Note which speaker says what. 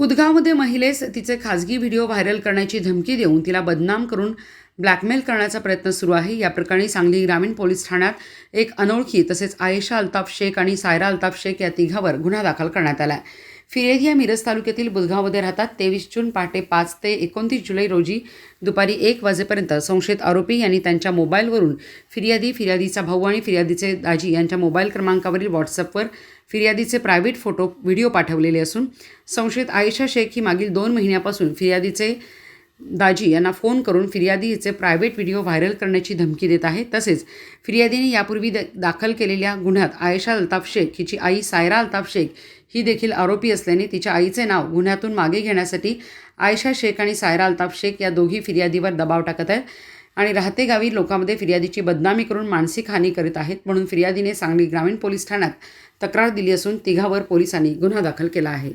Speaker 1: उदगावमध्ये महिलेस तिचे खाजगी video viral करण्याची धमकी देऊन तिला बदनाम करून ब्लॅकमेल करण्याचा प्रयत्न सुरू आहे. या प्रकरणी सांगली ग्रामीण पोलीस ठाण्यात एक अनोळखी तसेच आयेशा अल्ताफ शेख आणि सायरा अल्ताफ शेख या तिघावर गुन्हा दाखल करण्यात आला आहे फिरेद या मिरज तालुक्यातील बुधगावमध्ये राहतात. तेवीस जून पहाटे पाच ते एकोणतीस जुलै रोजी दुपारी एक वाजेपर्यंत संशयित आरोपी यांनी त्यांच्या मोबाईलवरून फिर्यादी फिर्यादीचा भाऊ आणि फिर्यादीचे दाजी यांच्या मोबाईल क्रमांकावरील व्हॉट्सअपवर फिर्यादीचे प्रायव्हेट फोटो व्हिडिओ पाठवलेले असून संशयित आयशा शेख ही मागील दोन महिन्यापासून फिर्यादीचे दाजी यांना फोन करून फिर्यादीचे प्रायव्हेट व्हिडिओ व्हायरल करण्याची धमकी देत आहे. तसेच फिर्यादीने यापूर्वी द दाखल केलेल्या गुन्ह्यात आयशा अल्ताफ शेख हिची आई सायरा अल्ताफ शेख ही देखील आरोपी असल्याने तिच्या आईचे नाव गुन्ह्यातून मागे घेण्यासाठी आयशा शेख आणि सायरा अल्ताफ शेख या दोघी फिर्यादीवर दबाव टाकत आहेत आणि राहते गावी लोकांमध्ये फिर्यादीची बदनामी करून मानसिक हानी करीत आहेत म्हणून फिर्यादीने सांगली ग्रामीण पोलीस ठाण्यात तक्रार दिली असून तिघावर पोलिसांनी गुन्हा दाखल केला आहे.